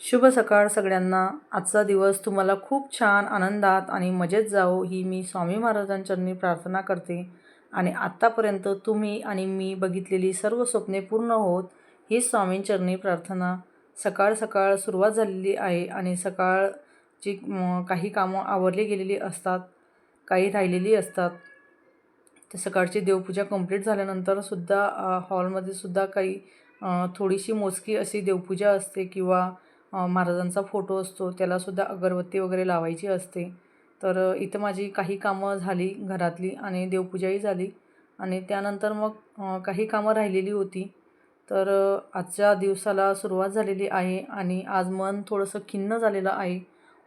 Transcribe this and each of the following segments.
शुभ सकाळ सगळ्यांना. आजचा दिवस तुम्हाला खूप छान आनंदात आणि मजेत जावो ही मी स्वामी महाराजांचरणी प्रार्थना करते. आणि आत्तापर्यंत तुम्ही आणि मी बघितलेली सर्व स्वप्ने पूर्ण होत ही स्वामींचरणी प्रार्थना. सकाळ सकाळ सुरुवात झालेली आहे आणि सकाळची काही कामं आवरली गेलेली असतात काही राहिलेली असतात. तर सकाळची देवपूजा कंप्लीट झाल्यानंतरसुद्धा हॉलमध्ये सुद्धा काही थोडीशी मोजकी अशी देवपूजा असते किंवा महाराजांचा फोटो असतो त्यालासुद्धा अगरबत्ती वगैरे लावायची असते. तर इथं माझी काही कामं झाली घरातली आणि देवपूजाही झाली. आणि त्यानंतर मग काही कामं राहिलेली होती. तर आजच्या दिवसाला सुरुवात झालेली आहे आणि आज मन थोडंसं खिन्न झालेलं आहे.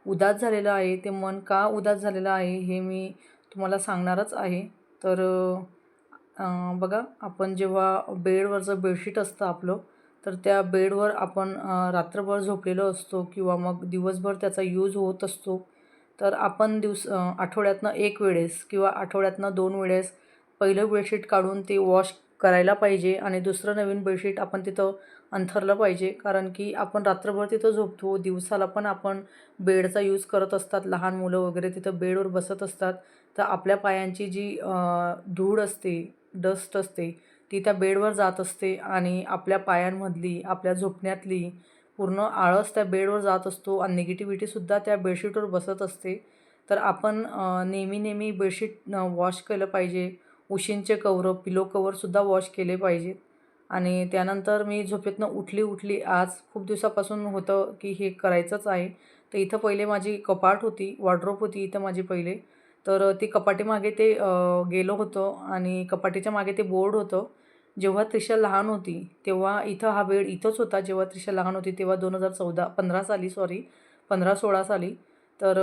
उदास झालेलं आहे. ते मन का उदास झालेलं आहे हे मी तुम्हाला सांगणारच आहे. तर बघा आपण जेव्हा बेडवरचं बेडशीट असतं आपलं तर त्या बेडवर आपण रात्रभर झोपलेलो असतो किंवा मग दिवसभर त्याचा यूज होत असतो. तर आपण दिवस आठवड्यातनं एक वेळेस किंवा आठवड्यातनं दोन वेळेस पहिलं बेडशीट काढून ते वॉश करायला पाहिजे आणि दुसरं नवीन बेडशीट आपण तिथं अंथरलं पाहिजे. कारण की आपण रात्रभर तिथं झोपतो दिवसाला पण आपण बेडचा यूज करत असतात. लहान मुलं वगैरे तिथं बेडवर बसत असतात. तर आपल्या पायांची जी धूळ असते डस्ट असते ती त्या बेडवर जात असते आणि आपल्या पायांमधली आपल्या झोपण्यातली पूर्ण आळस त्या बेडवर जात असतो आणि निगेटिव्हिटीसुद्धा त्या बेडशीटवर बसत असते. तर आपण नेहमी नेहमी बेडशीट वॉश केलं पाहिजे. उशींचे कवर पिलो कवरसुद्धा वॉश केले पाहिजेत आणि त्यानंतर मी झोपेतनं उठली उठली. आज खूप दिवसापासून होतं की हे करायचंच आहे. तर इथं पहिले माझी कपाट होती वॉर्ड्रोप होती इथं माझी पहिले. तर ती कपाटीमागे ते गेलो होतो आणि कपाटीच्या मागे ते बोर्ड होतं. जेव्हा त्रिशा लहान होती तेव्हा इथं हा बेड इथंच होता. जेव्हा त्रिशा लहान होती तेव्हा दोन हजार चौदा पंधरा साली सॉरी पंधरा सोळा साली. तर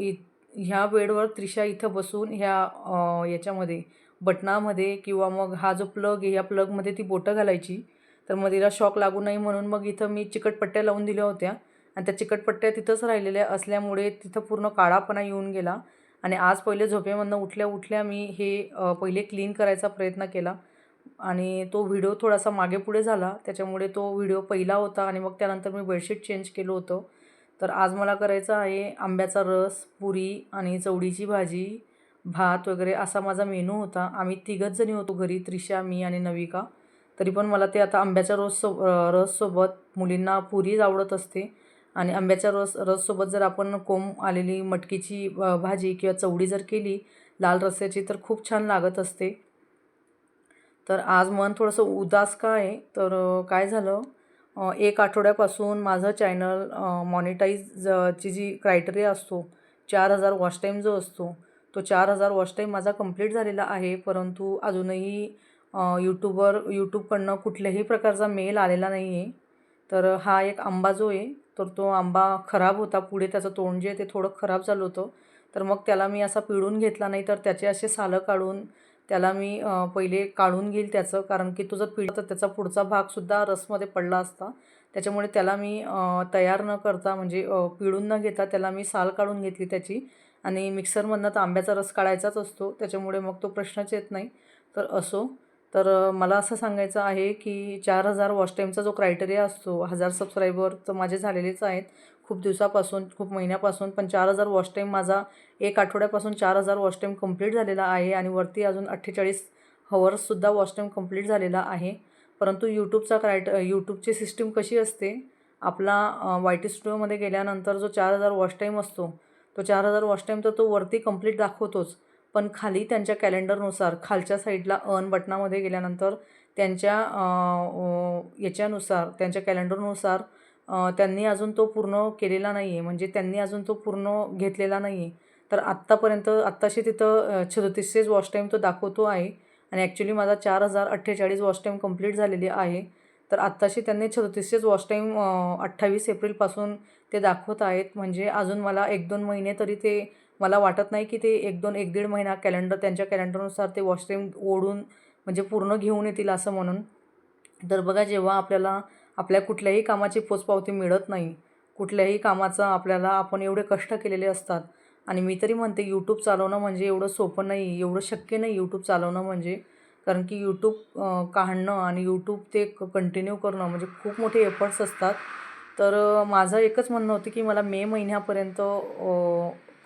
इ ह्या वेळवर त्रिशा इथं बसून ह्या याच्यामध्ये बटनामध्ये किंवा मग हा जो प्लग आहे या प्लगमध्ये ती बोटं घालायची. तर मग तिला शॉक लागू नये म्हणून मग इथं मी चिकटपट्ट्या लावून दिल्या होत्या. आणि त्या चिकटपट्ट्या तिथंच राहिलेल्या असल्यामुळे तिथं पूर्ण काळापणा येऊन गेला. आणि आज पहिले झोपेमधनं उठल्या उठल्या मी हे पहिले क्लीन करायचा प्रयत्न केला. आणि तो व्हिडिओ थोडासा मागे पुढे झाला. त्याच्यामुळे तो व्हिडिओ पहिला होता आणि मग त्यानंतर मी बेडशीट चेंज केलं होतं. तर आज मला करायचं आहे आंब्याचा रस पुरी आणि चवडीची भाजी भात वगैरे असा माझा मेनू होता. आम्ही तिघंच जणी होतो घरी त्रिशा मी आणि नविका. तरी पण मला ते आता आंब्याच्या रस सो रससोबत मुलींना पुरीच आवडत असते. आणि आंब्याच्या रस रससोबत जर आपण कोंब आलेली मटकीची भाजी किंवा चवडी जर केली लाल रस्स्याची तर खूप छान लागत असते. तर आज मन थोडंसं उदास का आहे? तर काय झालं? एक आठवड्यापासून माझं चॅनल मॉनिटाईज ची जी क्रायटेरिया असतो चार हजार वॉच टाईम जो असतो तो चार हजार वॉच टाईम माझा कंप्लीट झालेला आहे. परंतु अजूनही यूट्यूबवर यूट्यूबकडनं कुठल्याही प्रकारचा मेल आलेला नाही आहे तर हा एक आंबा जो आहे तर तो आंबा खराब होता. पुढे त्याचं तोंड जे आहे ते थोडं खराब झालं होतं. तर मग त्याला मी असा पिळून घेतला नाही तर त्याचे असे सालं काढून त्याला मी पहिले काढून घेईल त्याचं. कारण की तो जर पिळ तर त्याचा पुढचा भागसुद्धा रसमध्ये पडला असता. त्याच्यामुळे त्याला मी तयार न करता म्हणजे पिळून न घेता त्याला मी साल काढून घेतली त्याची. आणि मिक्सरमधनं तर आंब्याचा रस काढायचाच असतो. त्याच्यामुळे मग तो प्रश्नच येत नाही. तर असो. तर मला असं सांगायचं आहे की चार हजार वॉच टाईमचा जो क्रायटेरिया असतो हजार सबस्क्रायबर तर माझे झालेलेच आहेत. खूप दिवसापासून खूप महिन्यापासून पण चार हजार वॉच टाईम माझा एक आठवड्यापासून चार हजार वॉच टाईम कंप्लीट झालेला आहे आणि वरती अजून अठ्ठेचाळीस हवर्ससुद्धा वॉच टाईम कंप्लीट झालेला आहे. परंतु यूट्यूबचा क्रायट यूट्यूबची सिस्टीम कशी असते? आपला वाय टी स्टुडिओमध्ये गेल्यानंतर जो चार हजार वॉच टाईम असतो तो चार हजार वॉच टाईम तर तो वरती कंप्लीट दाखवतोच. पण खाली त्यांच्या कॅलेंडरनुसार खालच्या साईडला अन बटनामध्ये गेल्यानंतर त्यांच्या याच्यानुसार त्यांच्या कॅलेंडरनुसार त्यांनी अजून तो पूर्ण केलेला नाही आहे म्हणजे त्यांनी अजून तो पूर्ण घेतलेला नाही आहे तर आत्तापर्यंत आत्ताशी तिथं छत्तीसशेच वॉच टाईम तो दाखवतो आहे. आणि ॲक्च्युली माझा चार हजार अठ्ठेचाळीस वॉच टाईम कंप्लीट झालेली आहे. तर आत्ताशी त्यांनी छत्तीसशेच वॉच टाईम अठ्ठावीस एप्रिलपासून ते दाखवत आहेत. म्हणजे अजून मला एक दोन महिने तरी ते मला वाटत नाही की ते एक दोन एक दीड महिना कॅलेंडर त्यांच्या कॅलेंडरनुसार ते वॉच टाईम ओढून म्हणजे पूर्ण घेऊन येतील असं म्हणून. तर बघा जेव्हा आपल्याला आपल्या कुठल्याही कामाची पोचपावती मिळत नाही कुठल्याही कामाचं आपल्याला आपण एवढे कष्ट केलेले असतात आणि मी तरी म्हणते यूट्यूब चालवणं म्हणजे एवढं सोपं नाही एवढं शक्य नाही यूट्यूब चालवणं म्हणजे. कारण की यूट्यूब काढणं आणि यूट्यूब ते कंटिन्यू करणं म्हणजे खूप मोठे एफर्ट्स असतात. तर माझं एकच म्हणणं होतं की मला मे महिन्यापर्यंत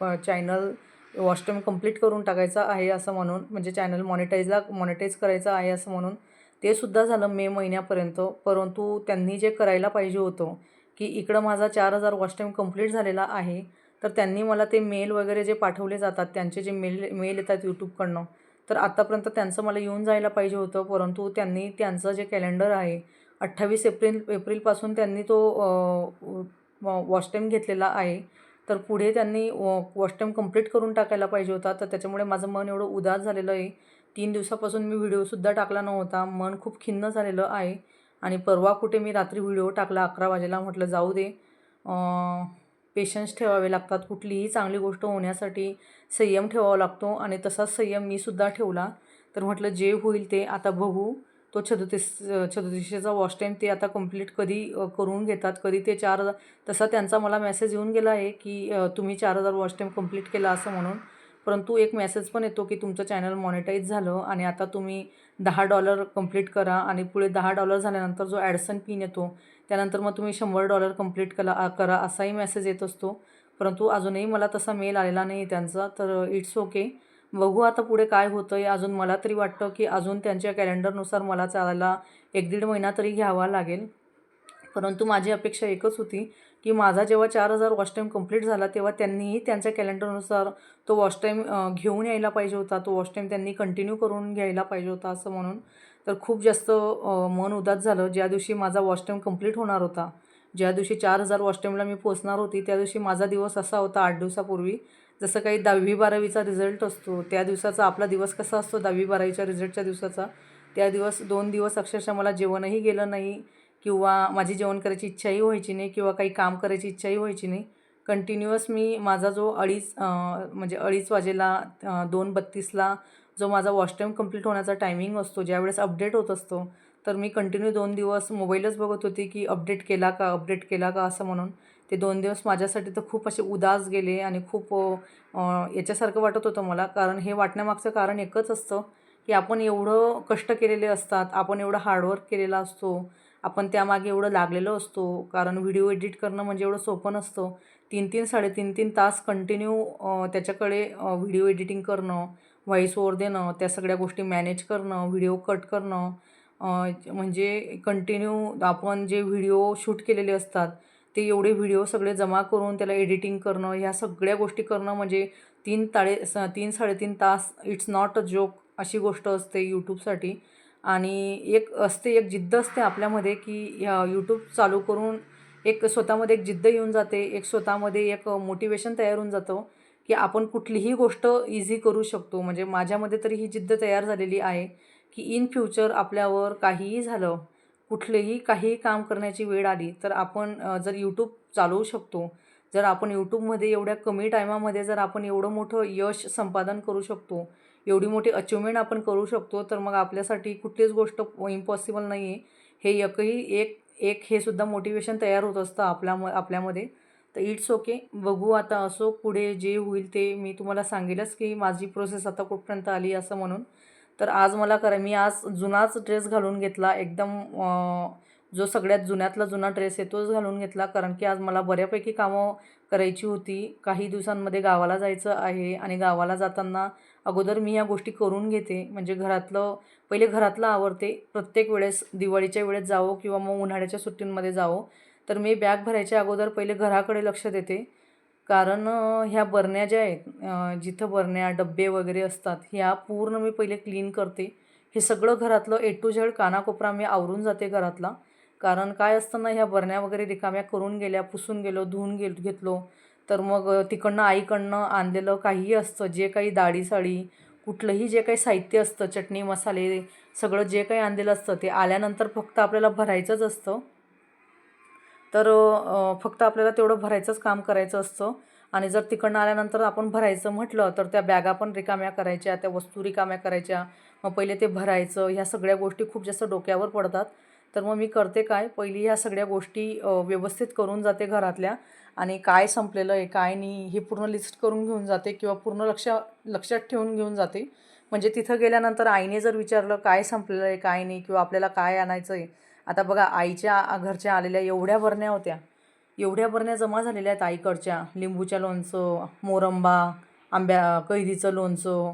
चॅनल वॉच कंप्लीट करून टाकायचा आहे असं म्हणून म्हणजे चॅनल मॉनिटाईजला मॉनिटाईज करायचं आहे असं म्हणून ते सुद्धा झालं मे महिन्यापर्यंत. परंतु त्यांनी जे करायला पाहिजे होतं की इकडं माझा चार हजार वॉच टाईम कंप्लीट झालेला आहे तर त्यांनी मला ते मेल वगैरे जे पाठवले जातात त्यांचे जे मेल मेल येतात यूट्यूबकडनं तर आत्तापर्यंत त्यांचं मला येऊन जायला पाहिजे होतं. परंतु त्यांनी त्यांचं जे कॅलेंडर आहे अठ्ठावीस एप्रिल एप्रिलपासून त्यांनी तो वॉच टाईम घेतलेला आहे. तर पुढे त्यांनी वॉच टाईम कंप्लीट करून टाकायला पाहिजे होता. तर त्याच्यामुळे माझं मन एवढं उदास झालेलं आहे. तीन दिवसापासून मी व्हिडिओसुद्धा टाकला नव्हता. मन खूप खिन्न झालेलं आहे. आणि परवा कुठे मी रात्री व्हिडिओ टाकला अकरा वाजेला. म्हटलं जाऊ दे. पेशन्स ठेवावे लागतात. कुठलीही चांगली गोष्ट होण्यासाठी संयम ठेवावा लागतो. आणि तसाच संयम मी सुद्धा ठेवला. तर म्हटलं जे होईल ते आता बघू. तो छदतीस छदतीसशेचा वॉच टाईम ते आता कंप्लीट कधी करून घेतात कधी ते चार हजार तसा त्यांचा मला मेसेज येऊन गेला आहे की तुम्ही चार हजार वॉच टाईम कंप्लीट केला असं म्हणून. परंतु एक मेसेज पण येतो की तुमचं चॅनल मॉनिटाईज झालं आणि आता तुम्ही दहा डॉलर कंप्लीट करा आणि पुढे दहा डॉलर झाल्यानंतर जो ॲडसन पिन येतो त्यानंतर मग तुम्ही शंभर डॉलर कंप्लीट कला करा असाही मेसेज येत असतो. परंतु अजूनही मला तसा मेल आलेला नाही त्यांचा तर इट्स ओके बघू आता पुढे काय होतं आहे अजून मला तरी वाटतं की अजून त्यांच्या कॅलेंडरनुसार मला चालायला एक दीड महिना तरी घ्यावा लागेल. परंतु माझी अपेक्षा एकच होती की माझा जेव्हा चार हजार वॉश टाईम कंप्लीट झाला तेव्हा त्यांनीही त्यांच्या कॅलेंडरनुसार तो वॉच टाईम घेऊन यायला पाहिजे होता. तो वॉच टाईम त्यांनी कंटिन्यू करून घ्यायला पाहिजे होता असं म्हणून. तर खूप जास्त मन उदास झालं. ज्या दिवशी माझा वॉच टाईम कंप्लीट होणार होता ज्या दिवशी चार हजार वॉश टाईमला मी पोचणार होती त्या दिवशी माझा दिवस असा होता आठ दिवसापूर्वी. जसं काही दहावी बारावीचा रिझल्ट असतो त्या दिवसाचा आपला दिवस कसा असतो दहावी बारावीच्या रिझल्टच्या दिवसाचा? त्या दिवस दोन दिवस अक्षरशः मला जेवणही गेलं नाही किंवा माझी जेवण करायची इच्छाही व्हायची नाही किंवा काही काम करायची इच्छाही व्हायची नाही. कंटिन्युअस मी माझा जो अडीच म्हणजे अडीच वाजेला दोन बत्तीसला जो माझा वॉश टाईम कंप्लीट होण्याचा टायमिंग असतो ज्यावेळेस अपडेट होत असतो तर मी कंटिन्यू दोन दिवस मोबाईलच बघत होते की अपडेट केला का अपडेट केला का असं म्हणून. ते दोन दिवस माझ्यासाठी तर खूप असे उदास गेले आणि खूप याच्यासारखं वाटत होतं मला. कारण हे वाटण्यामागचं कारण एकच असतं की आपण एवढं कष्ट केलेले असतात आपण एवढं हार्डवर्क केलेला असतो आपण त्यामागे एवढं लागलेलो असतो. कारण व्हिडिओ एडिट करणं म्हणजे एवढं सोपं नसतं. तीन तीन साडेतीन तीन तास कंटिन्यू त्याच्याकडे व्हिडिओ एडिटिंग करणं व्हॉईस ओवर देणं त्या सगळ्या गोष्टी मॅनेज करणं व्हिडिओ कट करणं म्हणजे कंटिन्यू आपण जे व्हिडिओ शूट केलेले असतात ते एवढे व्हिडिओ सगळे जमा करून त्याला एडिटिंग करणं ह्या सगळ्या गोष्टी करणं म्हणजे तीन ताळे स तीन साडेतीन तास इट्स नॉट अ जोक अशी गोष्ट असते यूट्यूबसाठी. आणि एक असते एक जिद्द असते आपल्यामध्ये की यूट्यूब चालू करून एक स्वतःमध्ये एक जिद्द येऊन जाते एक स्वतःमध्ये एक मोटिवेशन तयार होऊन जातं की आपण कुठलीही गोष्ट इझी करू शकतो. म्हणजे माझ्यामध्ये तरी ही जिद्द तयार झालेली आहे की इन फ्युचर आपल्यावर काहीही झालं कुठलेही काही काम करण्याची वेळ आली तर आपण जर यूट्यूब चालवू शकतो जर आपण यूट्यूबमध्ये एवढ्या कमी टायमामध्ये जर आपण एवढं मोठं यश संपादन करू शकतो एवढी मोठी अचिव्हमेंट आपण करू शकतो तर मग आपल्यासाठी कुठलीच गोष्ट इम्पॉसिबल नाही आहे हे एकही एक एक हे सुद्धा मोटिवेशन तयार होत असतं आपल्या आपल्यामध्ये. तर इट्स ओके बघू आता असो पुढे जे होईल ते मी तुम्हाला सांगेलच की माझी प्रोसेस आता कुठपर्यंत आली असं म्हणून. तर आज मला करा मी आज जुनाच ड्रेस घालून घेतला. एकदम जो सगळ्यात जुन्यातला जुना ड्रेस आहे तोच घालून घेतला. कारण की आज मला बऱ्यापैकी कामं करायची होती. काही दिवसांमध्ये गावाला जायचं आहे आणि गावाला जाताना अगोदर मी या गोष्टी करून घेते. म्हणजे घरातलं पहिले घरातलं आवडते प्रत्येक वेळेस दिवाळीच्या वेळेस जावो किंवा मग उन्हाळ्याच्या सुट्टींमध्ये जावो. तर मी बॅग भरायच्या अगोदर पहिले घराकडे लक्ष देते. कारण ह्या बरण्या ज्या आहेत जिथं बरण्या डब्बे वगैरे असतात ह्या पूर्ण मी पहिले क्लीन करते. हे सगळं घरातलं ए टू झेड कानाकोपरा मी आवरून जाते घरातला. कारण काय असतं ना ह्या बरण्या वगैरे रिकाम्या करून गेल्या पुसून गेलो धुवून गेल घेतलो तर मग तिकडनं आईकडनं आणलेलं काहीही असतं जे काही दाढी साळी कुठलंही जे काही साहित्य असतं चटणी मसाले सगळं जे काही आणलेलं असतं ते आल्यानंतर फक्त आपल्याला भरायचंच असतं. तर फक्त आपल्याला तेवढं भरायचंच काम करायचं असतं. आणि जर तिकडनं आल्यानंतर आपण भरायचं म्हटलं तर त्या बॅगा पण रिकाम्या करायच्या त्या वस्तू रिकाम्या करायच्या. मग पहिले ते भरायचं ह्या सगळ्या गोष्टी खूप जास्त डोक्यावर पडतात. तर मग मी करते काय पहिली ह्या सगळ्या गोष्टी व्यवस्थित करून जाते घरातल्या. आणि काय संपलेलं आहे काय नाही हे पूर्ण लिस्ट करून घेऊन जाते किंवा पूर्ण लक्ष लक्षात ठेवून घेऊन जाते. म्हणजे तिथं गेल्यानंतर आईने जर विचारलं काय संपलेलं आहे काय नाही? किंवा आपल्याला काय आणायचं आहे? आता बघा आईच्या आ- घरच्या आलेल्या एवढ्या बरण्या होत्या. एवढ्या बरण्या जमा झालेल्या आहेत आईकडच्या. लिंबूच्या लोणचं मोरंबा आंब्या कैरीचं लोणचं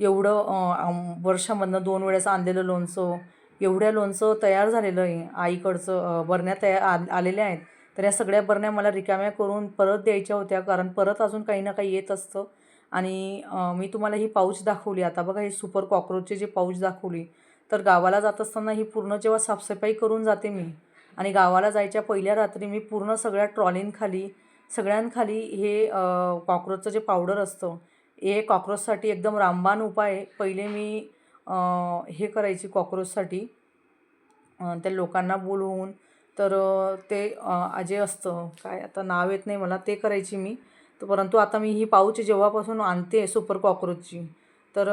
एवढं वर्षामधनं दोन वेळेस आणलेलं लोणचं एवढ्या लोणचं तयार झालेलं आहे. आईकडचं बरण्या तयार आ आलेल्या आहेत. तर या सगळ्या बरण्या मला रिकाम्या करून परत द्यायच्या होत्या कारण परत अजून काही ना काही येत असतं. आणि मी तुम्हाला ही पाऊच दाखवली. आता बघा हे सुपर कॉक्रोचचे जे पाऊच दाखवली तर गावाला जात असताना ही पूर्ण जेव्हा साफसफाई करून जाते मी आणि गावाला जायच्या पहिल्या रात्री मी पूर्ण सगळ्या ट्रॉलींखाली सगळ्यांखाली हे कॉक्रोचचं जे पावडर असतं हे कॉक्रोचसाठी एकदम रामबाण उपाय आहे. पहिले मी हे करायची कॉक्रोचसाठी त्या लोकांना बोलवून तर ते अं, जे असतं काय आता नाव येत नाही मला ते करायची मी तर परंतु आता मी ही पाऊच जेव्हापासून आणते सुपर कॉक्रोचची तर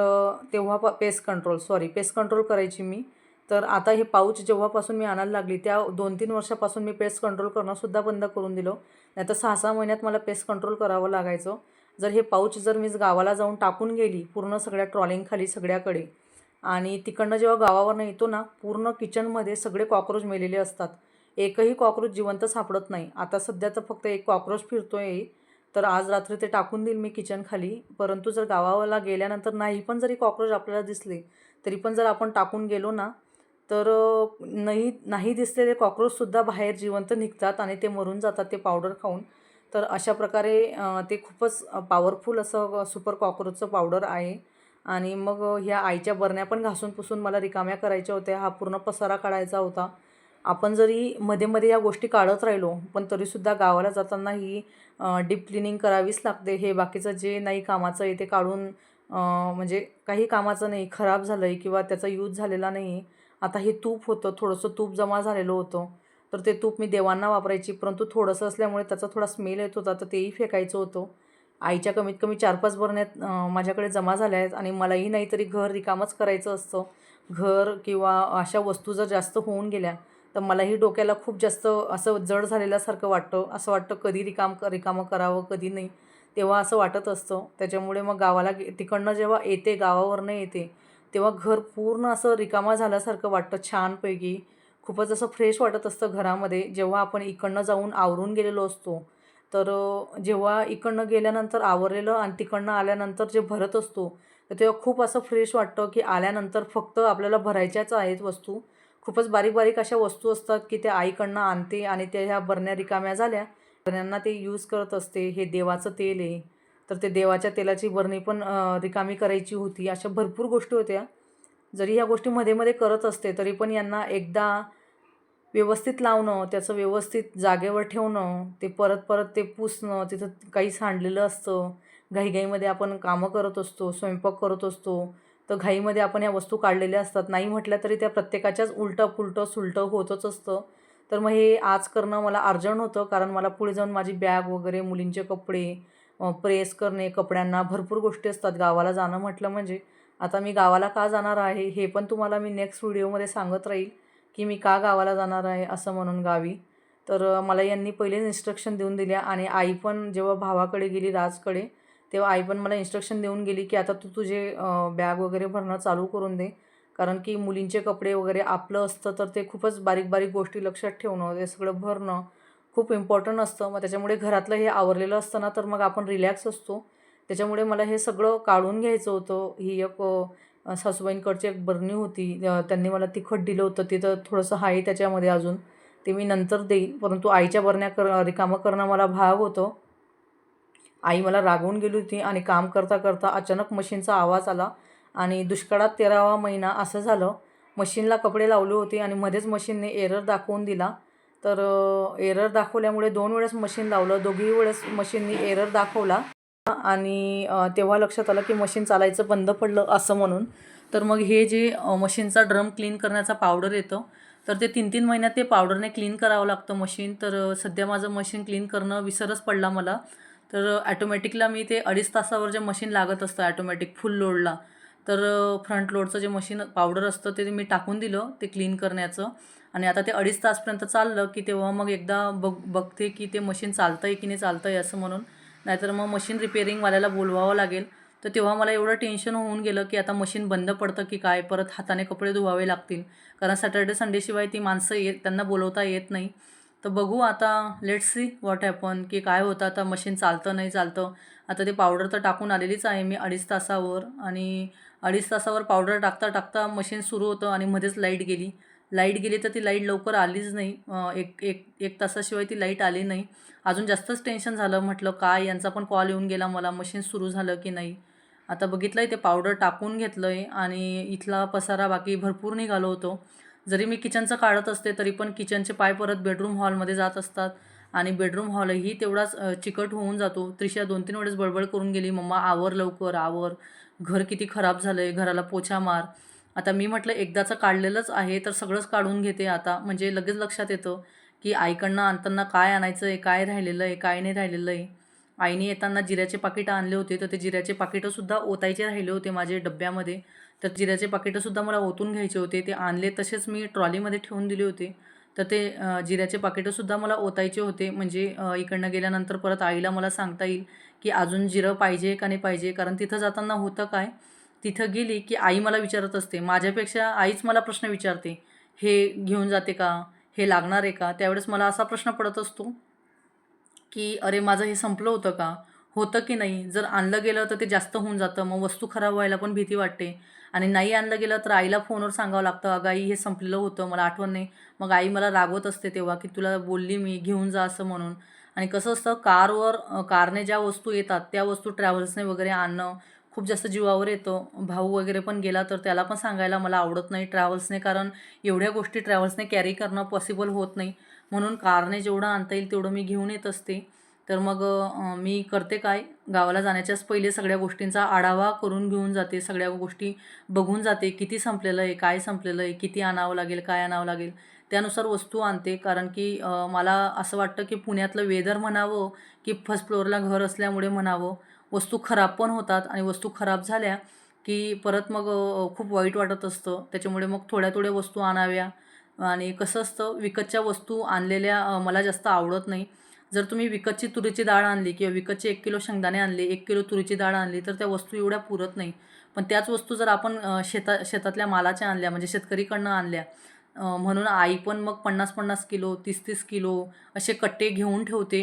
तेव्हा प pest control sorry pest control करायची मी. तर आता हे पाऊच जेव्हापासून मी आणायला लागली त्या दोन तीन वर्षापासून मी पेस्ट कंट्रोल करणंसुद्धा बंद करून दिलं. नाही तर सहा सहा महिन्यात मला पेस्ट कंट्रोल करावं लागायचं. जर हे पाऊच जर मी गावाला जाऊन टाकून गेली पूर्ण सगळ्या ट्रॉलिंगखाली सगळ्याकडे आणि तिकडनं जेव्हा गावावरनं येतो ना पूर्ण किचनमध्ये सगळे कॉक्रोच मेलेले असतात. एकही कॉक्रोच जिवंत सापडत नाही. आता सध्या तर फक्त एक कॉक्रोच फिरतो आहे तर आज रात्री ते टाकून देईल मी किचनखाली परंतु जर गावाला गेल्यानंतर नाही पण जरी कॉक्रोच आपल्याला दिसले तरी पण जर आपण टाकून गेलो ना तर नाही नाही दिसलेले कॉक्रोचसुद्धा बाहेर जिवंत निघतात आणि ते मरून जातात ते पावडर खाऊन. तर अशा प्रकारे ते खूपच पॉवरफुल असं सुपर कॉक्रोचचं पावडर आहे. आणि मग ह्या आईच्या बरण्या पण घासून पुसून मला रिकाम्या करायच्या होत्या. हा पूर्ण पसारा काढायचा होता. आपण जरी मध्ये मध्ये या गोष्टी काढत राहिलो पण तरीसुद्धा गावाला जाताना ही डीप क्लिनिंग करावीच लागते. हे बाकीचं जे नाही कामाचं आहे ते काढून म्हणजे काही कामाचं नाही खराब झालं आहे किंवा त्याचा यूज झालेला नाही. आता हे तूप होतं थोडंसं तूप जमा झालेलं होतं. तर ते तूप मी देवांना वापरायची परंतु थोडंसं असल्यामुळे त्याचा थोडा स्मेल येत होता तर तेही फेकायचं होतं. आईच्या कमीत कमी चार पाच बरण्यात माझ्याकडे जमा झाल्या आहेत आणि मलाही नाहीतरी घर रिकामच करायचं असतं. घर किंवा अशा वस्तू जर जास्त होऊन गेल्या तर मलाही डोक्याला खूप जास्त असं जड झालेल्यासारखं वाटतं. असं वाटतं कधी रिकाम रिकामं करावं कधी नाही. तेव्हा असं वाटत असतं. त्याच्यामुळे मग गावाला गे तिकडनं जेव्हा येते गावावरनं येते तेव्हा घर पूर्ण असं रिकामा झाल्यासारखं वाटतं छानपैकी. खूपच असं फ्रेश वाटत असतं घरामध्ये. जेव्हा आपण इकडनं जाऊन आवरून गेलेलो असतो तर जेव्हा इकडनं गेल्यानंतर आवरलेलं आणि तिकडनं आल्यानंतर जे भरत असतो तर तेव्हा खूप असं फ्रेश वाटतं की आल्यानंतर फक्त आपल्याला भरायच्याच आहेत वस्तू. खूपच बारीक बारीक अशा वस्तू असतात की त्या आईकडनं आणते आणि त्या ह्या बरण्या रिकाम्या झाल्या. बरण्यांना ते यूज करत असते. हे देवाचं तेल आहे. तर ते देवाच्या तेलाची बरणी पण रिकामी करायची होती. अशा भरपूर गोष्टी होत्या. जरी ह्या गोष्टी मध्ये मध्ये करत असते तरी पण यांना एकदा व्यवस्थित लावणं त्याचं व्यवस्थित जागेवर ठेवणं ते परत परत ते पुसणं तिथं काही सांडलेलं असतं. घाईघाईमध्ये आपण कामं करत असतो स्वयंपाक करत असतो. तर घाईमध्ये आपण या वस्तू काढलेल्या असतात. नाही म्हटल्या तरी त्या प्रत्येकाच्याच उलटं पुलटं सुलटं होतच असतं. तर मग हे आज करणं मला अर्जंट होतं कारण मला पुढे जाऊन माझी बॅग वगैरे मुलींचे कपडे प्रेस करणे कपड्यांना भरपूर गोष्टी असतात गावाला जाणं म्हटलं म्हणजे. आता मी गावाला का जाणार आहे हे पण तुम्हाला मी नेक्स्ट व्हिडिओमध्ये सांगत राहील की मी का गावाला जाणार आहे असं म्हणून गावी. तर मला यांनी पहिलेच इन्स्ट्रक्शन देऊन दिल्या आणि आई पण जेव्हा भावाकडे गेली राजकडे तेव्हा आई पण मला इन्स्ट्रक्शन देऊन गेली की आता तू तुझे बॅग वगैरे भरणं चालू करून दे. कारण की मुलींचे कपडे वगैरे आपलं असतं तर ते खूपच बारीक बारीक गोष्टी लक्षात ठेवणं ते सगळं भरणं खूप इम्पॉर्टंट असतं. मग त्याच्यामुळे घरातलं हे आवरलेलं असतं ना तर मग आपण रिलॅक्स असतो. त्याच्यामुळे मला हे सगळं काढून घ्यायचं होतं. ही एक सासूबाईंकडची एक बरणी होती. त्यांनी मला तिखट दिलं होतं. तिथं थोडंसं आहे त्याच्यामध्ये अजून. ते मी नंतर देईन परंतु आईच्या बरण्या कर रिकामं करणं मला भाग होतं. आई मला रागवून गेली होती आणि काम करता करता अचानक मशीनचा आवाज आला आणि दुष्काळात तेरावा महिना असं झालं. मशीनला कपडे लावले होते आणि मध्येच मशीनने एरर दाखवून दिला. तर एरर दाखवल्यामुळे दोन वेळेस मशीन लावलं दोघीही वेळेस मशीननी एरर दाखवला आणि तेव्हा लक्षात आलं की मशीन चालायचं बंद पडलं असं म्हणून. तर मग हे जे मशीनचा ड्रम क्लीन करण्याचा पावडर येतं तर ते तीन तीन महिन्यात ते पावडरने क्लीन करावं लागतं मशीन. तर सध्या माझं मशीन क्लीन करणं विसरच पडला मला. तर ॲटोमॅटिकला मी ते अडीच तासावर जे मशीन लागत असतं ॲटोमॅटिक फुल लोडला तर फ्रंट लोडचं जे मशीन पावडर असतं ते मी टाकून दिलं ते क्लीन करण्याचं. आणि आता ते अडीच तासपर्यंत चाललं की तेव्हा मग एकदा बघ बघते की ते मशीन चालतं आहे की नाही चालतं आहे असं म्हणून. नाहीतर मग मशीन रिपेअरिंगवाल्याला बोलवावं लागेल. तर तेव्हा मला एवढं टेन्शन होऊन गेलं की आता मशीन बंद पडतं की काय परत हाताने कपडे धुवावे लागतील. कारण सॅटर्डे संडेशिवाय ती माणसं येत त्यांना बोलवता येत नाही. तर बघू आता लेट सी वॉट हॅपन की काय होतं आता मशीन चालतं नाही चालतं. आता ते पावडर तर टाकून आलेलीच आहे मी अडीच तासावर. आणि अडीच तासावर पावडर टाकता टाकता मशीन सुरू होतं आणि मध्येच लाइट गेली. लाइट गेली तर ती लाइट लवकर आलीच नाही. एक एक एक तासाशिवाय ती लाइट आली नाही. अजून जास्तच टेन्शन झालं म्हटलं काय यांचा पण कॉल येऊन गेला मला मशीन सुरू झालं की नाही. आता बघितलं आहे ते पावडर टाकून घेतलं आहे आणि इथला पसारा बाकी भरपूर निघालो होतो. जरी मी किचनचं काढत असते तरी पण किचनचे पाय परत बेडरूम हॉलमध्ये जात असतात. आणि बेडरूम हॉलही तेवढाच चिकट होऊन जातो. त्रिशा दोन तीन वेळेस बडबड करून गेली मम्मा आवर लवकर आवर. घर किती खराब झालं आहे घराला पोछा मार. आता मी म्हटलं एकदाचं काढलेलंच आहे तर सगळंच काढून घेते आता. म्हणजे लगेच लक्षात येतं की आईकडनं आणताना काय आणायचं आहे काय राहिलेलं आहे काय नाही राहिलेलं आहे. आईने येताना जिऱ्याचे पाकिटं आणले होते तर ते जिऱ्याचे पाकिटंसुद्धा ओतायचे राहिले होते माझे डब्यामध्ये. तर जिऱ्याचे पाकिटंसुद्धा मला ओतून घ्यायचे होते. ते आणले तसेच मी ट्रॉलीमध्ये ठेवून दिले होते. तर ते जिऱ्याचे पाकिटंसुद्धा मला ओतायचे होते. म्हणजे इकडनं गेल्यानंतर परत आईला मला सांगता येईल की अजून जिरं पाहिजे का नाही पाहिजे. कारण तिथं जाताना होतं काय? तिथं गेली की आई मला विचारत असते. माझ्यापेक्षा आईच मला प्रश्न विचारते. हे घेऊन जाते का? हे लागणार आहे का? त्यावेळेस मला असा प्रश्न पडत असतो की अरे माझं हे संपलं होतं का? होतं की नाही? जर आणलं गेलं तर ते जास्त होऊन जातं. मग वस्तू खराब व्हायला पण भीती वाटते. आणि नाही आणलं गेलं तर आईला फोनवर सांगावं लागतं अगं आई हे संपलेलं होतं मला आठवण नाही. मग आई मला रागवत असते तेव्हा की तुला बोलली मी घेऊन जा असं म्हणून. आणि कसं असतं कारवर कारने ज्या वस्तू येतात त्या वस्तू ट्रॅव्हल्सने वगैरे आणणं खूप जास्त जीवावर येतं. भाऊ वगैरे पण गेला तर त्याला पण सांगायला मला आवडत नाही ट्रॅव्हल्सने कारण एवढ्या गोष्टी ट्रॅव्हल्सने कॅरी करणं पॉसिबल होत नाही. म्हणून कारने जेवढं आणता येईल तेवढं मी घेऊन येत असते. तर मग मी करते काय? गावाला जाण्याच्याच पहिले सगळ्या गोष्टींचा आढावा करून घेऊन जाते. सगळ्या गोष्टी बघून जाते. किती संपलेलं आहे? काय संपलेलं आहे? किती आणावं लागेल? काय आणावं लागेल? त्यानुसार वस्तू आणते. कारण की मला असं वाटतं की पुण्यातलं वेदर म्हणावं की फर्स्ट फ्लोअरला घर असल्यामुळे म्हणावं. वस्तू खराब पण होतात आणि वस्तू खराब झाल्या की परत मग खूप वाईट वाटत असतं. त्याच्यामुळे मग थोड्या थोड्या वस्तू आणाव्या. आणि कसं असतं विकतच्या वस्तू आणलेल्या मला जास्त आवडत नाही. जर तुम्ही विकतची तुरीची डाळ आणली किंवा विकतचे एक किलो शेंगदाणे आणले एक किलो तुरीची डाळ आणली तर त्या वस्तू एवढ्या पुरत नाही. पण त्याच वस्तू जर आपण शेता शेतातल्या मालाच्या आणल्या म्हणजे शेतकरीकडनं आणल्या म्हणून आई पण मग पन्नास पन्नास किलो तीस तीस किलो असे कट्टे घेऊन ठेवते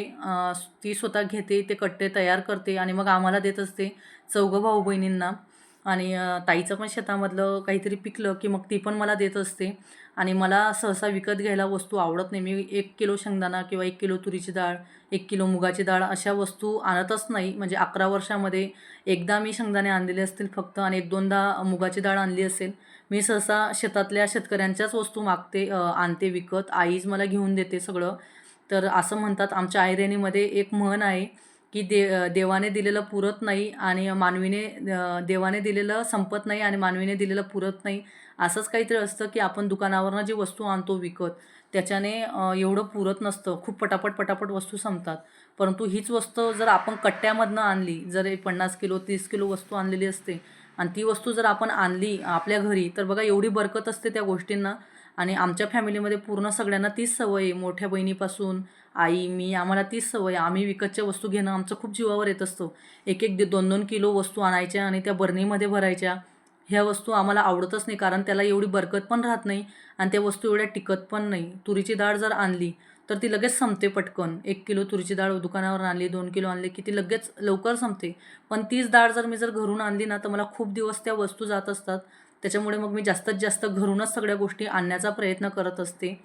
ती स्वतः घेते ते कट्टे तयार करते आणि मग आम्हाला देत असते चौघं भाऊ बहिणींना आणि ताईचं पण शेतामधलं काहीतरी पिकलं की मग ती पण मला देत असते. आणि मला सहसा विकत घ्यायला वस्तू आवडत नाही. मी एक किलो शेंगदाणा किंवा एक किलो तुरीची डाळ एक किलो मुगाची डाळ अशा वस्तू आणतच नाही. म्हणजे अकरा वर्षामध्ये एकदा मी शेंगदाणे आणलेले असतील फक्त आणि एक दोनदा मुगाची डाळ आणली असेल मी सहसा शेतातल्या शेतकऱ्यांच्याच वस्तू मागते आणते विकत. आईच मला घेऊन देते सगळं. तर असं म्हणतात. आमच्या आयरेणीमध्ये एक म्हण आहे की दे देवाने दिलेलं पुरत नाही आणि मानवीने देवाने दिलेलं संपत नाही आणि मानवीने दिलेलं पुरत नाही. असंच काहीतरी असतं की आपण दुकानावरनं जी वस्तू आणतो विकत त्याच्याने एवढं पुरत नसतं. खूप पटापट पटापट वस्तू संपतात. परंतु हीच वस्तू जर आपण कट्ट्यामधनं आणली जर पन्नास किलो तीस किलो वस्तू आणलेली असते आणि ती वस्तू जर आपण आणली आपल्या घरी तर बघा एवढी बरकत असते त्या गोष्टींना आणि आमच्या फॅमिलीमध्ये पूर्ण सगळ्यांना तीच सवय मोठ्या बहिणीपासून आई मी आम्हाला तीच सवय आम्ही विकतच्या वस्तू घेणं आमचं खूप जीवावर येत असतो. एक एक दे- दोन दोन किलो वस्तू आणायच्या आणि त्या बरणीमध्ये भरायच्या. ह्या वस्तू आम्हाला आवडतच नाही कारण त्याला एवढी बरकत पण राहत नाही आणि त्या वस्तू एवढ्या टिकत पण नाही. तुरीची डाळ जर आणली तर ती लगेच संपते पटकन. एक किलो तुरीची डाळ दुकानावर आणली दोन किलो आणली की ती लगेच लवकर संपते. पण तीच डाळ जर मी जर घरून आणली ना तर मला खूप दिवस त्या वस्तू जात असतात. त्याच्यामुळे मग मी जास्तीत जास्त घरूनच सगळ्या गोष्टी आणण्याचा प्रयत्न करत असते.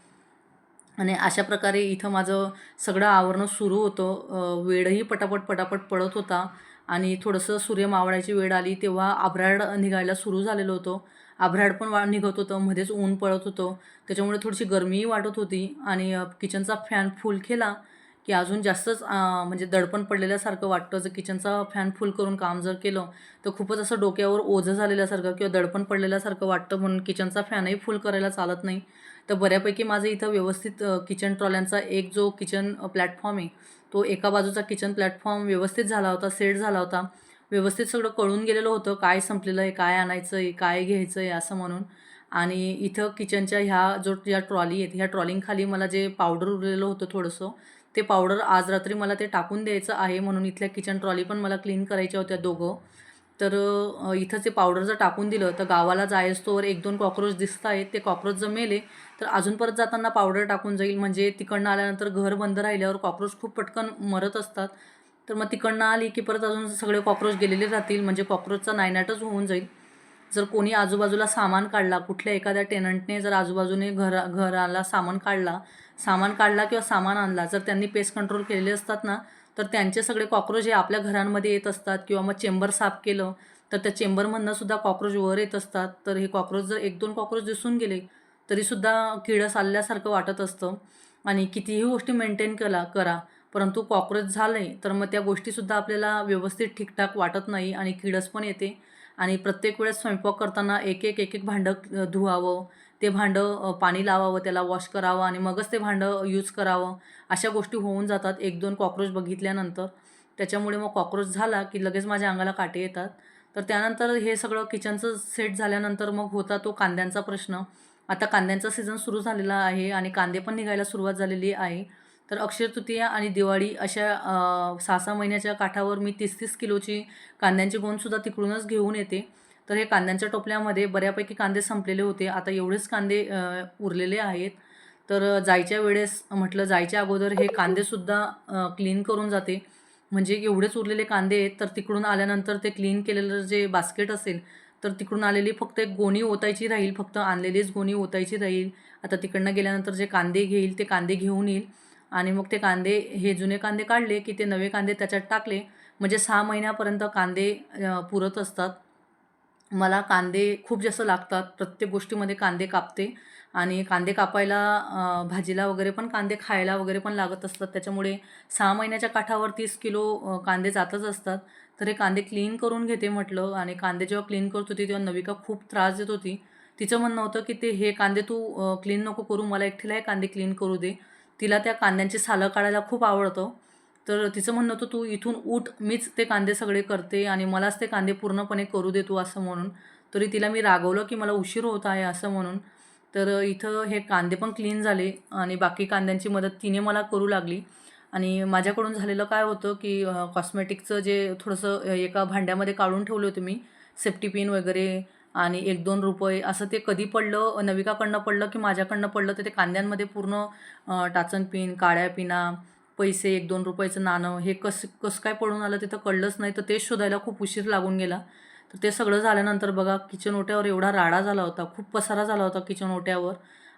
आणि अशा प्रकारे इथं माझं सगळं आवरणं सुरू होतं. वेळही पटापट पटापट पडत होता. आणि थोडंसं सूर्य मावळायची वेळ आली तेव्हा आभ्राड निघायला सुरू झालेलं होतं. आभ्राड पण वा निघत होतं मध्येच ऊन पडत होतं. त्याच्यामुळे थोडीशी गरमीही वाटत होती आणि किचनचा फॅन फुल केला की अजून जास्तच म्हणजे दडपण पडलेल्यासारखं वाटतं. जर किचनचा फॅन फुल करून काम जर केलं तर खूपच असं डोक्यावर ओझं झालेल्यासारखं किंवा दडपण पडलेल्यासारखं वाटतं म्हणून किचनचा फॅनही फुल करायला चालत नाही. तर बऱ्यापैकी माझं इथं व्यवस्थित किचन ट्रॉल्यांचा एक जो किचन प्लॅटफॉर्म आहे तो एका बाजूचा किचन प्लॅटफॉर्म व्यवस्थित झाला होता सेट झाला होता. व्यवस्थित सगळं कळून गेलेलं होतं काय संपलेलं आहे काय आणायचं आहे काय घ्यायचं आहे असं म्हणून. आणि इथं किचनच्या ह्या जो या ट्रॉली आहेत ह्या ट्रॉलिंगखाली मला जे पावडर उरलेलं होतं थोडंसं ते पावडर आज रात्री मला ते टाकून द्यायचं आहे म्हणून इथल्या किचन ट्रॉली पण मला क्लीन करायच्या होत्या दोघं. तर इथं ते पावडर जर टाकून दिलं तर गावाला जायस्तोवर एक दोन कॉक्रोच दिसत आहेत. ते कॉक्रोच जर मेले तर अजून परत जाताना पावडर टाकून जाईल. म्हणजे तिकडनं आल्यानंतर घर बंद राहिल्यावर कॉक्रोच खूप पटकन मरत असतात. तर मग तिकडनं आली की परत अजून सगळे कॉक्रोच गेलेले राहतील. म्हणजे कॉक्रोचचा नायनाटच होऊन जाईल. जर कोणी आजूबाजूला सामान काढला कुठल्या एखाद्या टेनंटने जर आजूबाजूने घरा घराला सामान काढला सामान काढला किंवा सामान आणला जर त्यांनी पेस्ट कंट्रोल केलेले असतात ना तर त्यांचे सगळे कॉक्रोच हे आपल्या घरांमध्ये येत असतात किंवा मग चेंबर साफ केलं तर त्या चेंबरमधनं सुद्धा कॉक्रोच वर येत असतात. तर हे कॉक्रोच जर एक दोन कॉक्रोच दिसून गेले तरीसुद्धा किडं चालल्यासारखं वाटत असतं. आणि कितीही गोष्टी मेंटेन केला करा परंतु कॉक्रोच झाले तर मग त्या गोष्टीसुद्धा आपल्याला व्यवस्थित ठीकठाक वाटत नाही आणि किडस पण येते. आणि प्रत्येक वेळेस स्वयंपाक करताना एक एक एक एक भांडं धुवावं ते भांडं पाणी लावावं त्याला वॉश करावं आणि मगच ते भांडं यूज करावं अशा गोष्टी होऊन जातात. एक दोन कॉक्रोच बघितल्यानंतर. त्याच्यामुळे मग कॉक्रोच झाला की लगेच माझ्या अंगाला काटे येतात. तर त्यानंतर हे सगळं किचनचं सेट झाल्यानंतर मग होता तो कांद्यांचा प्रश्न. आता कांद्यांचा सीझन सुरू झालेला आहे आणि कांदे पण निघायला सुरुवात झालेली आहे. तर अक्षय तृतीया आणि दिवाळी अशा सहा सहा महिन्याच्या काठावर मी तीस तीस किलोची कांद्यांची गोंदसुद्धा तिकडूनच घेऊन येते. तर हे कांद्यांच्या टोपल्यामध्ये बऱ्यापैकी कांदे संपलेले होते. आता एवढेच कांदे उरलेले आहेत. तर जायच्या वेळेस म्हटलं जायच्या अगोदर हे कांदेसुद्धा क्लीन करून जाते. म्हणजे एवढेच उरलेले कांदे आहेत तर तिकडून आल्यानंतर ते क्लीन केलेलं जे बास्केट असेल तर तिकडून आलेली फक्त एक गोणी ओतायची राहील फक्त आणलेलीच गोणी ओतायची राहील. आता तिकडनं गेल्यानंतर जे कांदे घेईल ते कांदे घेऊन येईल. आणि मग ते कांदे हे जुने कांदे काढले की ते नवे कांदे त्याच्यात टाकले. म्हणजे सहा महिन्यापर्यंत कांदे पुरत असतात. मला कांदे खूप जास्त लागतात. प्रत्येक गोष्टीमध्ये कांदे कापते. आणि कांदे कापायला भाजीला वगैरे पण कांदे खायला वगैरे पण लागत असतात. त्याच्यामुळे सहा महिन्याच्या काठावर तीस किलो कांदे जातच असतात. तर हे कांदे क्लीन करून घेते म्हटलं. आणि कांदे जेव्हा क्लीन करत होती तेव्हा नविका खूप त्रास देत होती. तिचं म्हणणं होतं की ते हे कांदे तू क्लीन नको करू. मला एकटीला हे कांदे क्लीन करू दे. तिला त्या कांद्यांची सालं काढायला खूप आवडतं. तर तिचं म्हणणं होतं तू इथून उठ मीच ते कांदे सगळे करते आणि मलाच ते कांदे पूर्णपणे करू दे तू असं म्हणून. तरी तिला मी रागवलं की मला उशीर होत आहे असं म्हणून. तर इथं हे कांदे पण क्लीन झाले आणि बाकी कांद्यांची मदत तिने मला करू लागली. आणि माझ्याकडून झालेलं काय होतं की कॉस्मेटिकचं जे थोडंसं एका भांड्यामध्ये काढून ठेवलं होतं मी सेफ्टी पिन वगैरे आणि एक दोन रुपये असं ते कधी पडलं नविकाकडनं पडलं की माझ्याकडनं पडलं तर ते कांद्यांमध्ये पूर्ण टाचन पिन काळ्या पिना पैसे एक दोन रुपयाचं नाणं हे कसं कसं काय पडून आलं तिथं कळलंच नाही. तर तेच शोधायला खूप उशीर लागून गेला. तर ते सगळं झाल्यानंतर बघा किचन ओट्यावर एवढा राडा झाला होता. खूप पसारा झाला होता किचन ओट्यावर.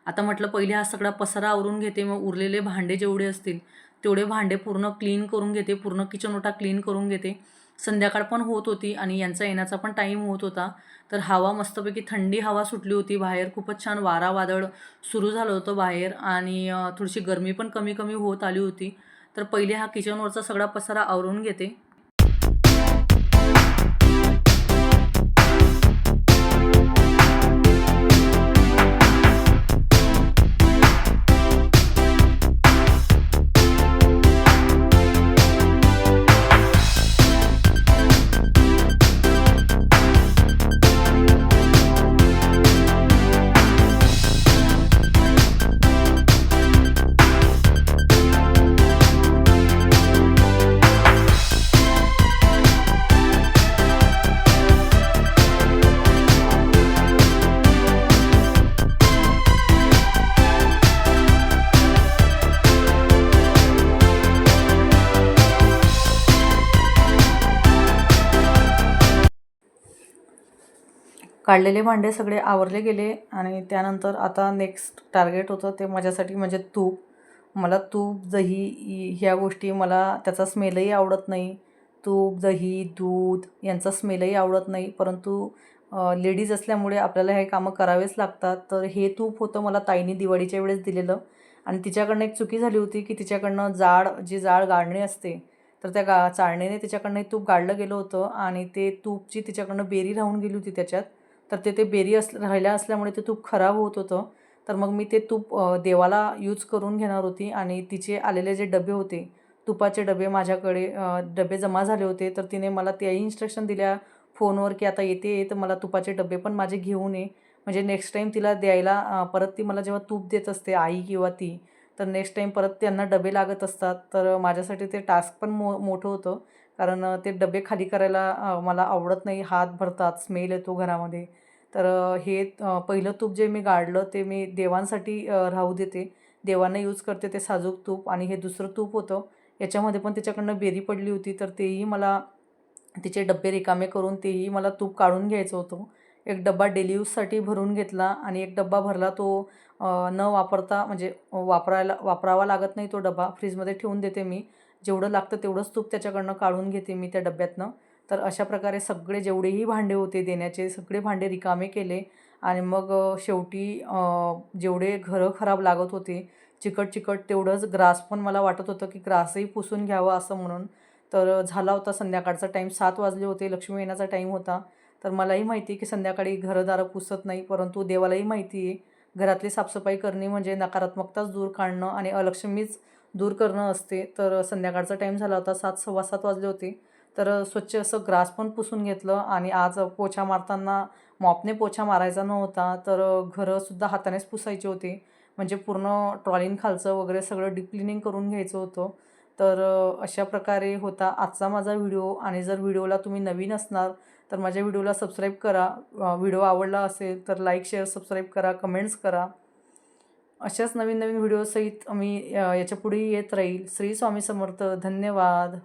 आता म्हटलं पहिले हा सगळा पसारा आवरून घेते मग उरलेले भांडे जेवढे असतील तेवढे भांडे पूर्ण क्लीन करून घेते पूर्ण किचन ओटा क्लीन करून घेते. संध्याकाळ पण होत होती आणि यांचा येण्याचा पण टाईम होत होता. तर हवा मस्तपैकी थंडी हवा सुटली होती बाहेर. खूपच छान वारा वादळ सुरू झालं होतं बाहेर आणि थोडीशी गरमी पण कमी कमी होत आली होती. तर पहिले हा किचनवरचा सगळा पसारा आवरून घेते. काढलेले भांडे सगळे आवरले गेले आणि त्यानंतर आता नेक्स्ट टार्गेट होतं ते माझ्यासाठी म्हणजे तूप. मला तूप दही ह्या गोष्टी मला त्याचा स्मेलही आवडत नाही. तूप दही दूध यांचा स्मेलही आवडत नाही. परंतु लेडीज असल्यामुळे आपल्याला हे कामं करावेच लागतात. तर हे तूप होतं मला ताईने दिवाळीच्या वेळेस दिलेलं. आणि तिच्याकडनं एक चुकी झाली होती की तिच्याकडनं जाड जी जाड गाळणी असते तर त्या गा चाळणीने तिच्याकडनं एक तूप गाळलं गेलं होतं. आणि ते तूपची तिच्याकडनं बेरी राहून गेली होती त्याच्यात. तर ते ते बेरी अस राहिल्या असल्यामुळे ते तूप खराब होत होतं. तर मग मी ते तूप देवाला यूज करून घेणार होती आणि तिचे आलेले जे डबे होते तुपाचे डबे माझ्याकडे डबे जमा झाले होते. तर तिने मला त्याही इन्स्ट्रक्शन दिल्या फोनवर की आता येते तर मला तुपाचे डबे पण माझे घेऊन ये. म्हणजे नेक्स्ट टाईम तिला द्यायला परत ती मला जेव्हा तूप देत असते आई किंवा ती तर नेक्स्ट टाईम परत त्यांना डबे लागत असतात. तर माझ्यासाठी ते टास्क पण मो मोठं होतं. कारण ते डबे खाली करायला मला आवडत नाही. हात भरतात स्मेल येतो घरामध्ये. तर हे पहिलं तूप जे मी गाडलं ते मी देवांसाठी राहू देते. देवांना यूज करते ते साजूक तूप आणि हे दुसरं तूप होतं. याच्यामध्ये पण त्याच्याकडनं बेरी पडली होती तर तेही मला तिचे डबे रिकामे करून तेही मला तूप काढून घ्यायचं होतं. एक डब्बा डेली यूजसाठी भरून घेतला आणि एक डब्बा भरला तो न वापरता म्हणजे वापरायला वापरावा लागत नाही तो डबा फ्रीजमध्ये ठेवून देते मी. जेवढं लागतं तेवढंच तूप त्याच्याकडनं काढून घेते मी त्या डब्यातनं. तर अशा प्रकारे सगळे जेवढेही भांडे होते देण्याचे सगळे भांडे रिकामे केले. आणि मग शेवटी जेवढे घरं खराब लागत होते चिकट चिकट तेवढंच ग्रास पण मला वाटत होतं की ग्रासही पुसून घ्यावं असं म्हणून. तर झाला होता संध्याकाळचा टाईम सात वाजले होते लक्ष्मी येण्याचा टाईम होता. तर मलाही माहिती आहे की संध्याकाळी घरदारं पुसत नाही परंतु देवालाही माहिती आहे घरातली साफसफाई करणे म्हणजे नकारात्मकताच दूर काढणं आणि अलक्ष्मीच दूर करणं असते. तर संध्याकाळचा टाईम झाला होता सात सव्वा सात वाजले होते. तर स्वच्छ असं ग्रास पण पुसून घेतलं आणि आज पोछा मारताना मॉपने पोछा मारायचा नव्हता. तर घरंसुद्धा हातानेच पुसायचे होते. म्हणजे पूर्ण ट्रॉलिन खालचं वगैरे सगळं डीप क्लिनिंग करून घ्यायचं होतं. तर अशा प्रकारे होता आजचा माझा व्हिडिओ. आणि जर व्हिडिओला तुम्ही नवीन असणार तर माझ्या व्हिडिओला सबस्क्राईब करा. व्हिडिओ आवडला असेल तर लाईक शेअर सबस्क्राईब करा कमेंट्स करा. अशाच नवीन नवीन व्हिडिओसहित मी याच्या पुढेही येत राहील. श्री स्वामी समर्थ. धन्यवाद.